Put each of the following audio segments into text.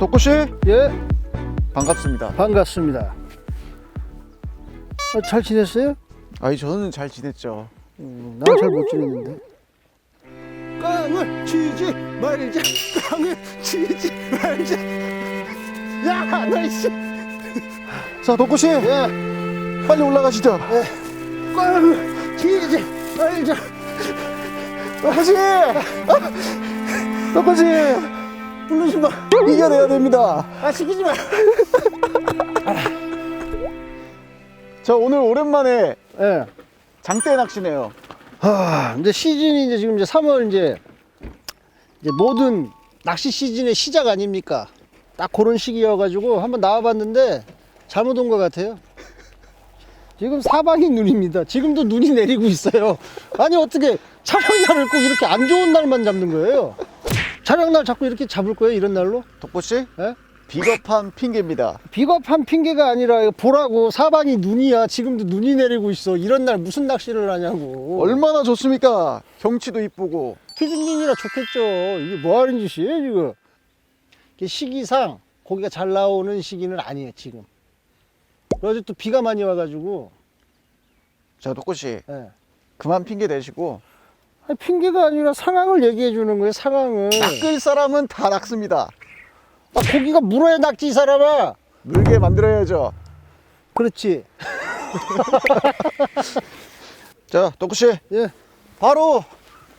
덕구 씨 예, 반갑습니다. 반갑습니다. 어, 잘 지냈어요? 아이 저는 잘 지냈죠. 음, 난잘 못 지냈는데. 깡을 치지 말자. 깡을 치지 말자. 야, 너씨. 자 덕구 씨 예, 빨리 올라가시죠. 깡을 치지 말자. 덕구 씨, 덕구 씨 부르지 마. 이겨내야 됩니다. 아, 시키지 마. 자 오늘 오랜만에 예. 장대 낚시네요. 하, 이제 시즌이 이제 지금 이제 3월 이제 이제 모든 낚시 시즌의 시작 아닙니까? 딱 그런 시기여가지고 한번 나와봤는데 잘못 온 것 같아요. 지금 사방이 눈입니다. 지금도 눈이 내리고 있어요. 아니 어떻게 촬영날을 꼭 이렇게 안 좋은 날만 잡는 거예요? 촬영 날 자꾸 이렇게 잡을 거예요? 이런 날로? 덕구 씨 예? 비겁한 핑계입니다. 비겁한 핑계가 아니라 보라고 사방이 눈이야. 지금도 눈이 내리고 있어. 이런 날 무슨 낚시를 하냐고. 얼마나 좋습니까? 경치도 이쁘고 피디님이라 좋겠죠. 이게 뭐 하는 짓이에요, 지금? 이게 시기상 고기가 잘 나오는 시기는 아니에요, 지금. 어제 또 비가 많이 와가지고, 자 덕구 씨 예. 그만 핑계 대시고 아니, 핑계가 아니라 상황을 얘기해 주는 거예요, 상황을. 낚을 사람은 다 낚습니다. 아, 고기가 물어야 낚지, 이 사람아! 물게 만들어야죠. 그렇지. 자 덕구 씨 예. 바로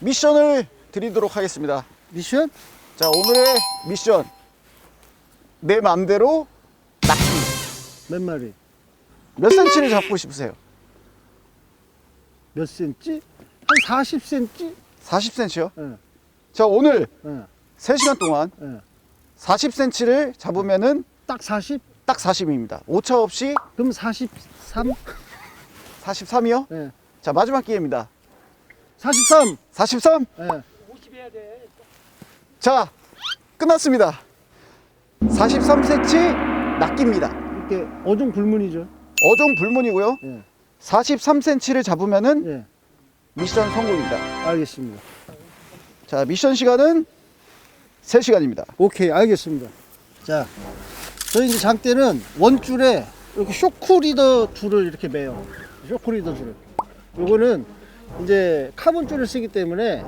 미션을 드리도록 하겠습니다. 미션? 자 오늘의 미션 내 맘대로 몇 마리? 몇 센치를 잡고 싶으세요? 몇 센치? 한 40cm? 40cm요? 예, 자 오늘 예, 3시간 동안 예. 40cm를 잡으면은 딱 40? 딱 40입니다 오차 없이 그럼 43? 43이요? 예. 자 마지막 기회입니다 43! 43? 예. 자 끝났습니다 43cm 낚입니다 이렇게 어종 불문이죠. 어종 불문이고요 예, 43cm를 잡으면은 예. 미션 성공입니다. 알겠습니다. 자 미션 시간은 3시간입니다. 오케이 알겠습니다. 자 저희 이제 장대는 원줄에 이렇게 쇼크리더 줄을 이렇게 매요. 쇼크리더 줄을. 요거는 이제 카본 줄을 쓰기 때문에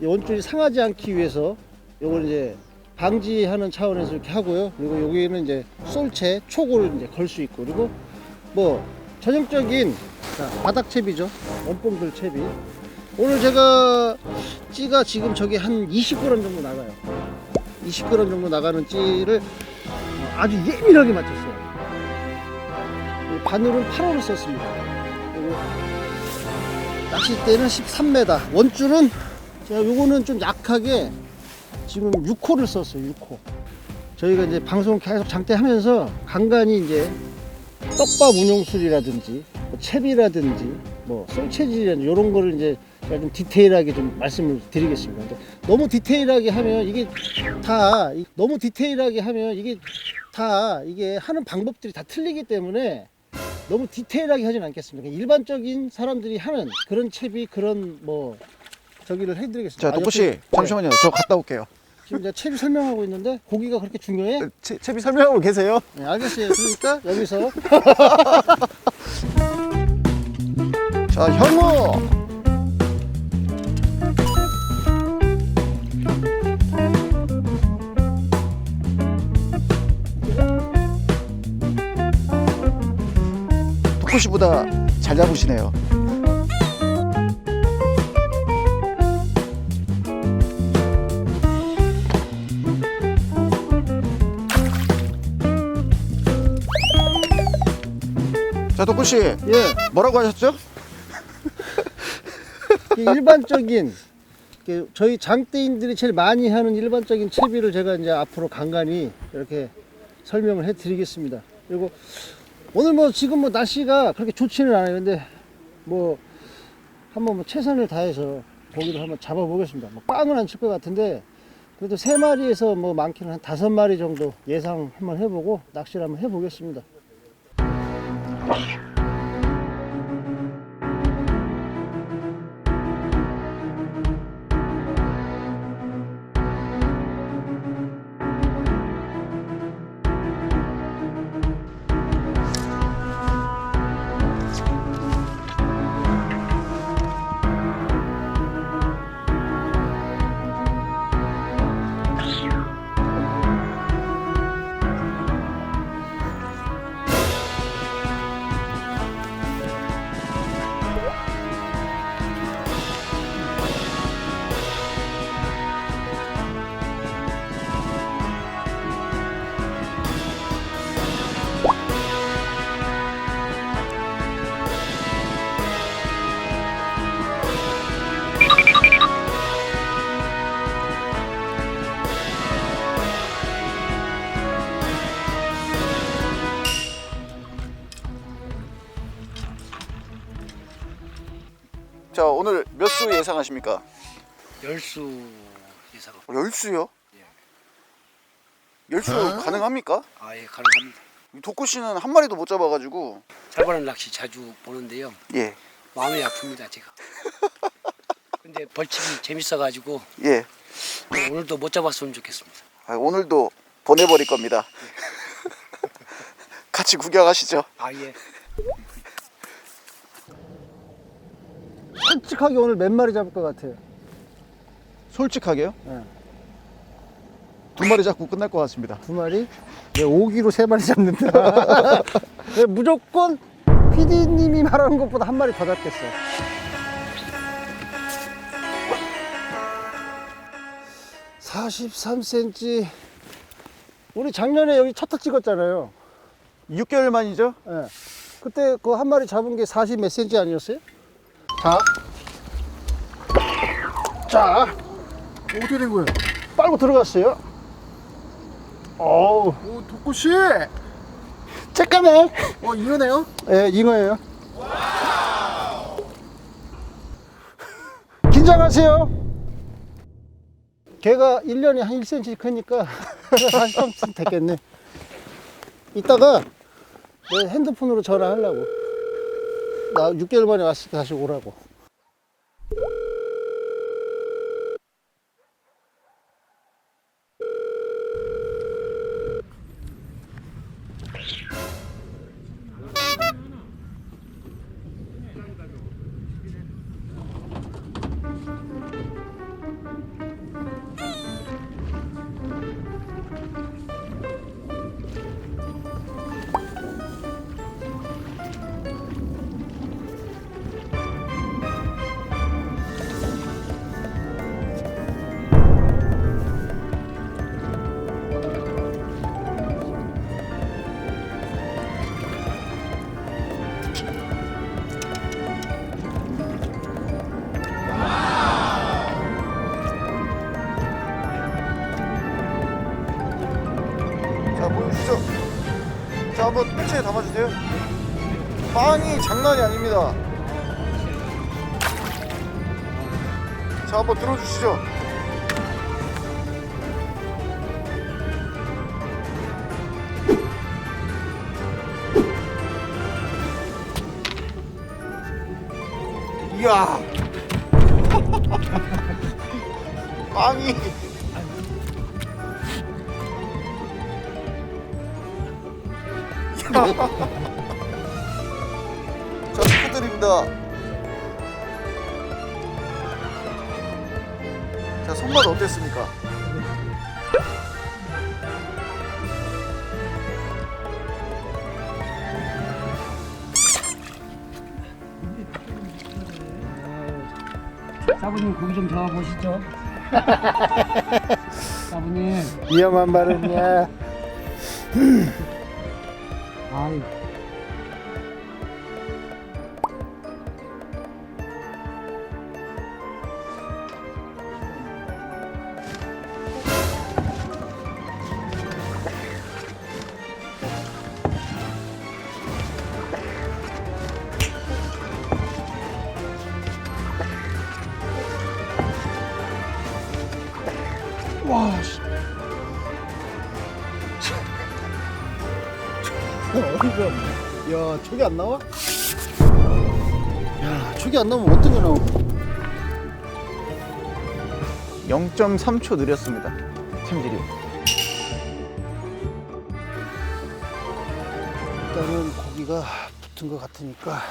이 원줄이 상하지 않기 위해서 요거는 이제 방지하는 차원에서 이렇게 하고요. 그리고 여기에는 이제 솔채 촉을 이제 걸 수 있고. 그리고 뭐 전형적인 자, 바닥채비죠 원봉들 채비 오늘 제가 찌가 지금 저기 한 20g 정도 나가요 20g 정도 나가는 찌를 아주 예민하게 맞췄어요. 이 바늘은 8호를 썼습니다. 그리고 낚싯대는 13m, 원줄은 제가 요거는 좀 약하게 지금 6호를 썼어요. 6호. 저희가 이제 방송 계속 장대하면서 간간히 이제 떡밥 운용술이라든지 뭐 채비라든지 뭐 솔체질이라든지 이런 거를 이제 제가 좀 디테일하게 좀 말씀을 드리겠습니다. 너무 디테일하게 하면 이게 다 이- 너무 디테일하게 하면 이게 다 이게 하는 방법들이 다 틀리기 때문에 너무 디테일하게 하진 않겠습니다. 일반적인 사람들이 하는 그런 채비 그런 뭐 저기를 해드리겠습니다. 자 아, 덕구 씨 옆에- 잠시만요 저 갔다 올게요 지금 제가 채비 설명하고 있는데 고기가 그렇게 중요해? 채, 채비 설명하고 계세요? 네, 알겠어요. 그러니까 여기서 자 덕구 씨보다 잘 잡으시네요 자 덕구 씨 예 뭐라고 하셨죠? 이 일반적인 이렇게 저희 장대인들이 제일 많이 하는 일반적인 채비를 제가 이제 앞으로 간간히 이렇게 설명을 해드리겠습니다. 그리고 오늘 뭐 지금 뭐 날씨가 그렇게 좋지는 않아요. 근데 뭐 한번 뭐 최선을 다해서 고기를 한번 잡아보겠습니다. 뭐 빵은 안 칠 것 같은데 그래도 세 마리에서 뭐 많게는 한 다섯 마리 정도 예상 한번 해보고 낚시를 한번 해보겠습니다. 수 예상하십니까? 열수 이상. 어, 열수요? 예. 열수 가능합니까? 아 예 가능합니다. 독구 씨는 한 마리도 못 잡아가지고 살벌한 낚시 자주 보는데요. 예 마음이 아픕니다 제가. 근데 벌칙이 재밌어가지고 예. 오늘도 못 잡았으면 좋겠습니다. 아, 오늘도 보내버릴 겁니다. 같이 구경하시죠. 아 예. 솔직하게 오늘 몇 마리 잡을 것 같아요? 솔직하게요? 네. 두 마리 잡고 끝날 것 같습니다. 두 마리? 네, 5기로 세 마리 잡는다. 네, 무조건 PD님이 말하는 것보다 한 마리 더 잡겠어. (43cm) 우리 작년에 여기 첫턱 찍었잖아요 6개월 만이죠? 예. 그때 그 한 마리 잡은 게 40몇 cm 아니었어요? 자. 자. 어떻게 된 거예요? 빨고 들어갔어요. 어우. 오 독구씨 쬐까매. 어 이거네요? 예, 잉어예요. 긴장하세요. 걔가 1년에 한 1cm 크니까 43cm 됐겠네. 이따가 내 핸드폰으로 전화하려고. 나 6개월 만에 왔으니까 다시 오라고. 한번 뜰채에 담아주세요. 빵이 장난이 아닙니다. 자 한번 들어주시죠. 이야. 자, 손맛 어땠습니까? 사부님 고기 좀 잡아 보시죠. 사부님. 위험한 발음이야. 아이. 와, 씨. 어이가 없네. 야, 촉이 안 나와? 야, 촉이 안 나오면 어떤 게 나오고? 0.3초 느렸습니다. 참질이. 일단은 고기가 붙은 것 같으니까.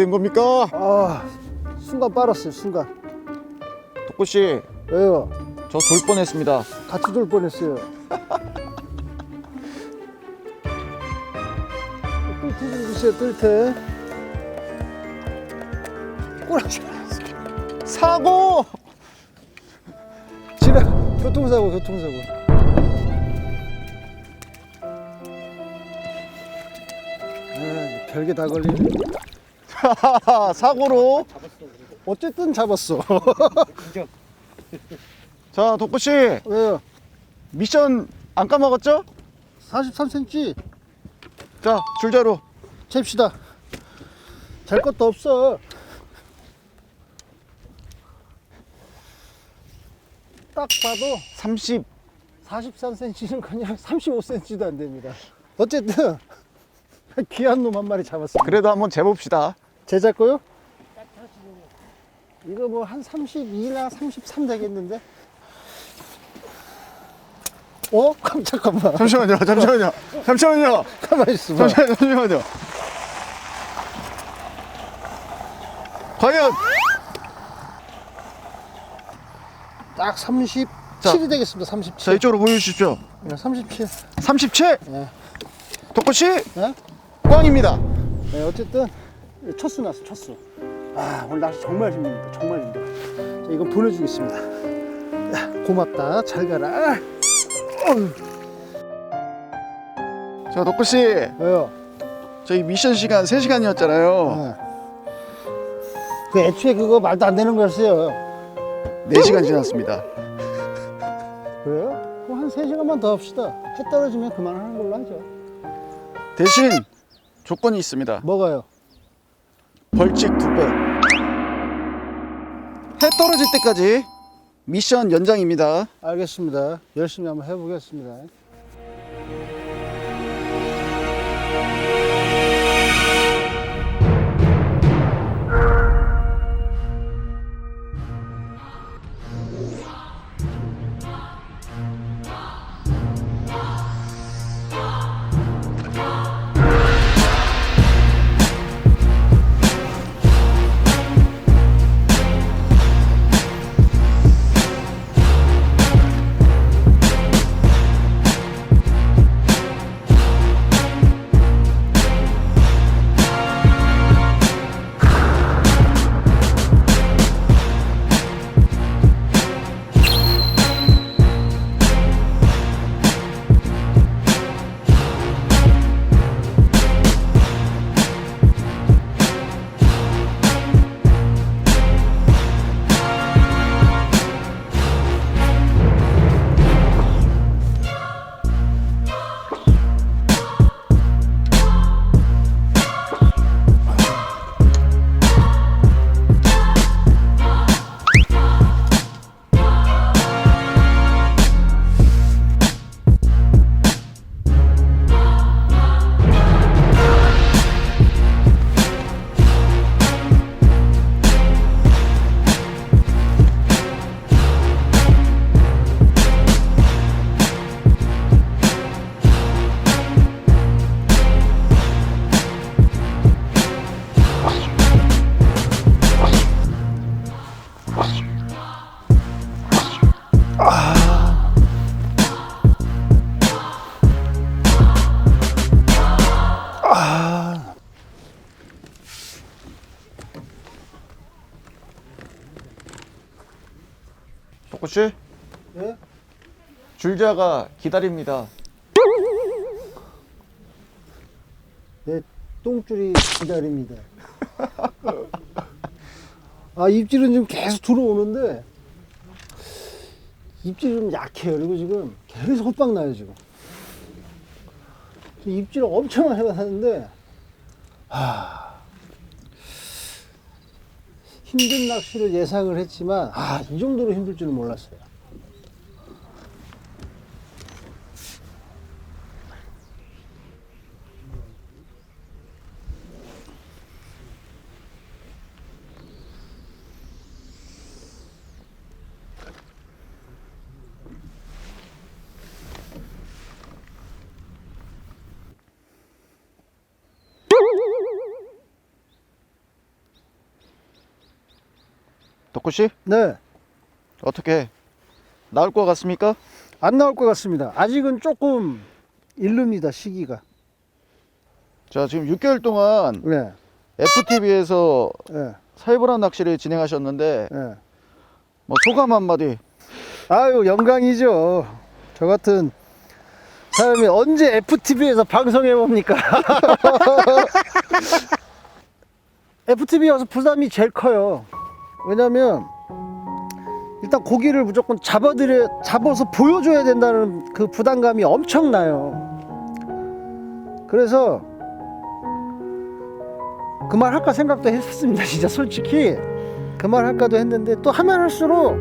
된 겁니까? 아, 순간 빨았어요, 순간. 덕구 씨, 왜요? 저 돌 뻔했습니다. 같이 돌 뻔했어요. 뜰태 좀 주세요, 뜰태. 꼬라지. 사고! 지나, 교통사고, 교통사고. 아, 별게 다 걸리네. 사고로. 어쨌든 잡았어. 자, 덕구 씨, 왜요? 미션 안 까먹었죠? 43cm 자, 줄자로. 잽시다. 잘 것도 없어. 딱 봐도 30. 43cm는 그냥 35cm도 안 됩니다. 어쨌든 귀한 놈 한 마리 잡았습니다. 그래도 한번 재봅시다. 제자 거요? 이거 뭐 한 32나 33 되겠는데? 어? 잠깐만. 잠시만요, 잠시만요. 잠시만요. 가만히 있어 봐. 잠시만요, 잠시만요. 과연 딱 37이 자. 되겠습니다. 37. 자 이쪽으로 보여주십시오. 네, 37. 37. 네. 덕구 씨 네? 꽝입니다. 네, 어쨌든 첫수 났어, 첫수. 아, 오늘 날씨 정말 힘듭니다. 정말 힘들어. 자, 이거 보내주겠습니다. 야, 고맙다. 잘 가라. 자 덕구 씨 왜요? 저희 미션 시간 3 시간이었잖아요. 네. 그 애초에 그거 말도 안 되는 거였어요. 4 시간 지났습니다. 그래요? 그럼 한 3시간만 더 합시다. 해 떨어지면 그만하는 걸로 하죠. 대신 조건이 있습니다. 뭐가요? 벌칙 두 배. 해 떨어질 때까지 미션 연장입니다. 알겠습니다. 열심히 한번 해보겠습니다. 씨 네? 줄자가 기다립니다. 내 똥줄이 기다립니다. 아 입질은 지금 계속 들어오는데 입질이 좀 약해요. 그리고 지금 계속 헛방 나요 지금. 입질을 엄청 해봤는데 하... 힘든 낚시를 예상을 했지만 아 이 정도로 힘들 줄은 몰랐어요. 덕구 씨 네. 어떻게 나올 것 같습니까? 안 나올 것 같습니다. 아직은 조금 이릅니다, 시기가. 자 지금 6개월 동안 네. FTV에서 네. 살벌한 낚시를 진행하셨는데 네. 뭐 소감 한마디 아유, 영광이죠. 저 같은 사람이 언제 FTV에서 방송해 봅니까? FTV에 와서 부담이 제일 커요. 왜냐면 일단 고기를 무조건 잡아들여 잡아서 보여줘야 된다는 그 부담감이 엄청나요. 그래서 그 말 할까 생각도 했었습니다. 진짜 솔직히 그 말 할까도 했는데 또 하면 할수록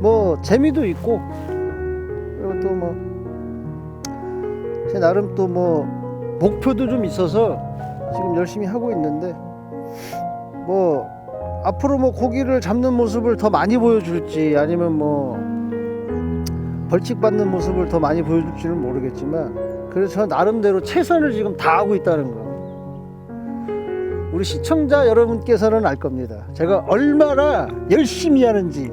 뭐 재미도 있고 그리고 또 뭐 제 나름 또 뭐 목표도 좀 있어서 지금 열심히 하고 있는데 뭐 앞으로 뭐 고기를 잡는 모습을 더 많이 보여줄지 아니면 뭐 벌칙 받는 모습을 더 많이 보여줄지는 모르겠지만 그래서 저 나름대로 최선을 지금 다하고 있다는 거 우리 시청자 여러분께서는 알 겁니다 제가 얼마나 열심히 하는지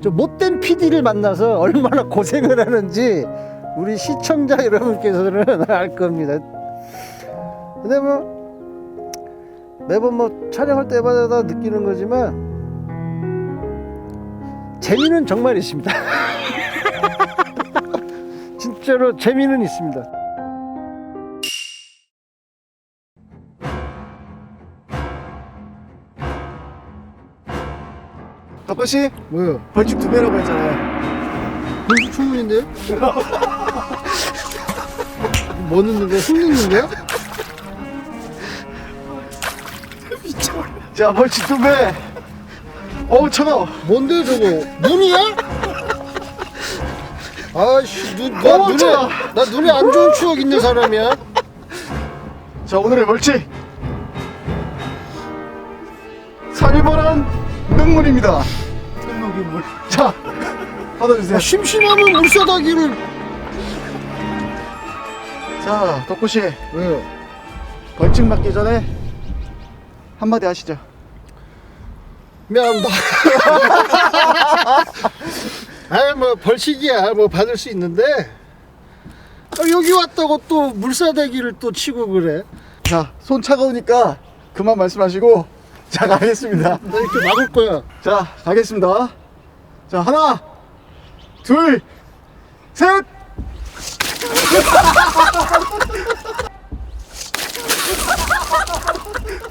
저 못된 PD를 만나서 얼마나 고생을 하는지 우리 시청자 여러분께서는 알 겁니다. 근데 뭐 매번 뭐 촬영할 때마다 느끼는 거지만 재미는 정말 있습니다. 진짜로 재미는 있습니다. 덕구 씨 뭐요? 벌칙 두 배라고 했잖아요 벌써 충분인데요? 뭐 넣는 거야? 흙 넣는 거야? 자 벌칙 두배 어우 차가워 뭔데 저거? 눈이야? 아씨 눈, 나 어, 눈에 차가워. 나 눈에 안 좋은 추억 있는 사람이야. 자 오늘의 벌칙 살벌한 능물입니다 자 받아주세요 아, 심심하면 물사다기를 자 덕구씨 왜요? 벌칙 맞기 전에 한마디 하시죠 미안합니다. 아뭐 벌칙이야 뭐 받을 수 있는데 아, 여기 왔다고 또 물사다기를 또 치고 그래. 자 손 차가우니까 그만 말씀하시고 자 가겠습니다 나 이렇게 막을 거야. 자 가겠습니다 자 하나 둘 셋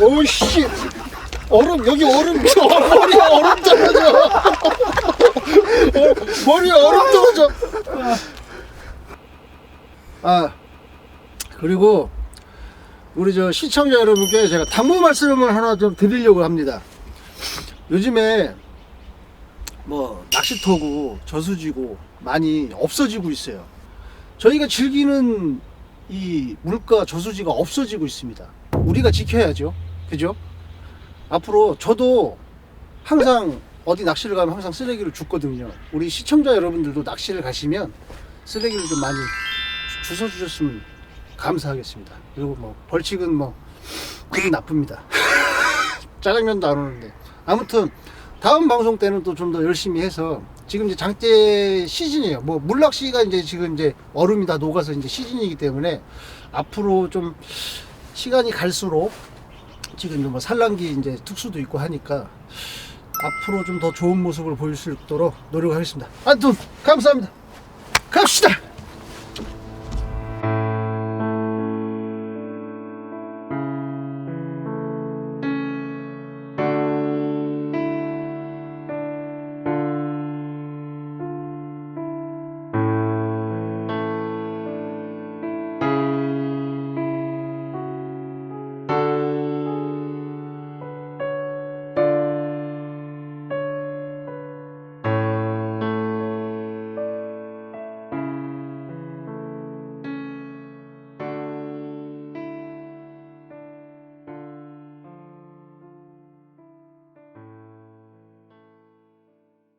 오씨 얼음 여기 얼음 머리에 얼음 떨어져. 어, 머리에 얼음 떨어져. 아 그리고 우리 저 시청자 여러분께 제가 당부 말씀을 하나 좀 드리려고 합니다. 요즘에 뭐 낚시터고 저수지고 많이 없어지고 있어요. 저희가 즐기는 이 물가 저수지가 없어지고 있습니다. 우리가 지켜야죠. 그죠? 앞으로 저도 항상 어디 낚시를 가면 항상 쓰레기를 줍거든요. 우리 시청자 여러분들도 낚시를 가시면 쓰레기를 좀 많이 주- 주워주셨으면 감사하겠습니다. 그리고 뭐 벌칙은 뭐 기분 나쁩니다. 짜장면도 안 오는데 아무튼 다음 방송 때는 또 좀 더 열심히 해서 지금 이제 장대 시즌이에요. 뭐 물낚시가 이제 지금 이제 얼음이 다 녹아서 이제 시즌이기 때문에 앞으로 좀 시간이 갈수록 지금 뭐 산란기 이제 특수도 있고 하니까 앞으로 좀 더 좋은 모습을 보일 수 있도록 노력하겠습니다. 아무튼 감사합니다. 갑시다.